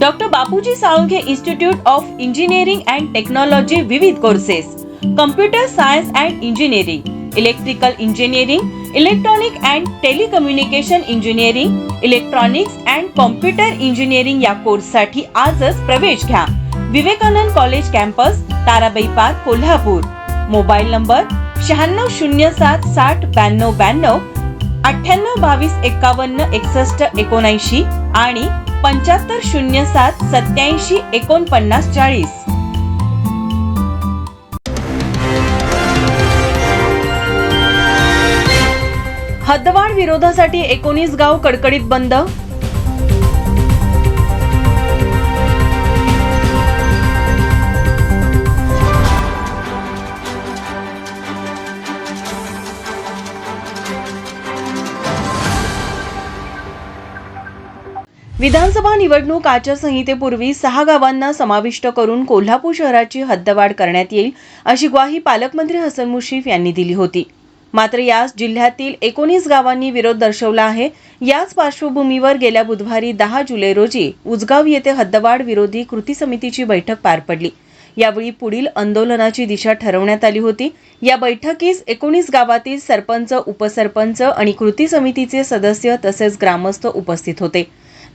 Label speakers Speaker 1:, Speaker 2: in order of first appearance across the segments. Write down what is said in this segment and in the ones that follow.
Speaker 1: Doctor Bapuji Salunkhe institute of engineering and technology विविध courses computer science and engineering electrical engineering electronic and telecommunication engineering electronics and computer engineering या कोर्ससाठी आजच प्रवेश घ्या. Vivekanand college campus Tarabai park Kolhapur. Mobile number शहाण्णव शून्य सात साठ ब्याण्णव ब्याण्णव अठ्ठ्याण्णव बावीस एकावन्न एकसष्ट एकोणऐंशी आणि पंच्याहत्तर शून्य सात सत्याऐंशी एकोणपन्नास चाळीस. हद्दवाढ विरोधासाठी एकोणीस गाव कडकडीत बंद विधानसभा निवडणूक आचारसंहितेपूर्वी सहा गावांना समाविष्ट करून कोल्हापूर शहराची हद्दवाढ करण्यात येईल अशी ग्वाही पालकमंत्री हसन मुश्रीफ यांनी दिली होती. मात्र यास जिल्ह्यातील एकोणीस गावांनी विरोध दर्शवला आहे. याच पार्श्वभूमीवर गेल्या बुधवारी दहा जुलै रोजी उजगाव येथे हद्दवाढ विरोधी कृती समितीची बैठक पार पडली. यावेळी पुढील आंदोलनाची दिशा ठरवण्यात आली होती. या बैठकीस एकोणीस गावातील सरपंच उपसरपंच आणि कृती समितीचे सदस्य तसेच ग्रामस्थ उपस्थित होते.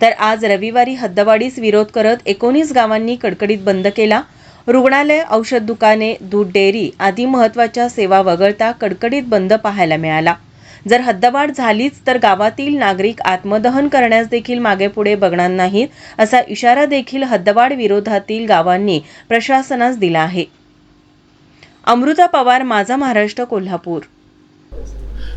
Speaker 1: तर आज रविवारी हद्दवाढीस विरोध करत एकोणीस गावांनी कडकडीत बंद केला. रुग्णालय औषध दुकाने दूध डेअरी आदी महत्त्वाच्या सेवा वगळता कडकडीत बंद पाहायला मिळाला. जर हद्दवाढ झालीच तर गावातील नागरिक आत्मदहन करण्यास देखील मागेपुढे बघणार नाहीत असा इशारा देखील हद्दवाढ विरोधातील गावांनी प्रशासनास दिला आहे. अमृता पवार माझा महाराष्ट्र कोल्हापूर.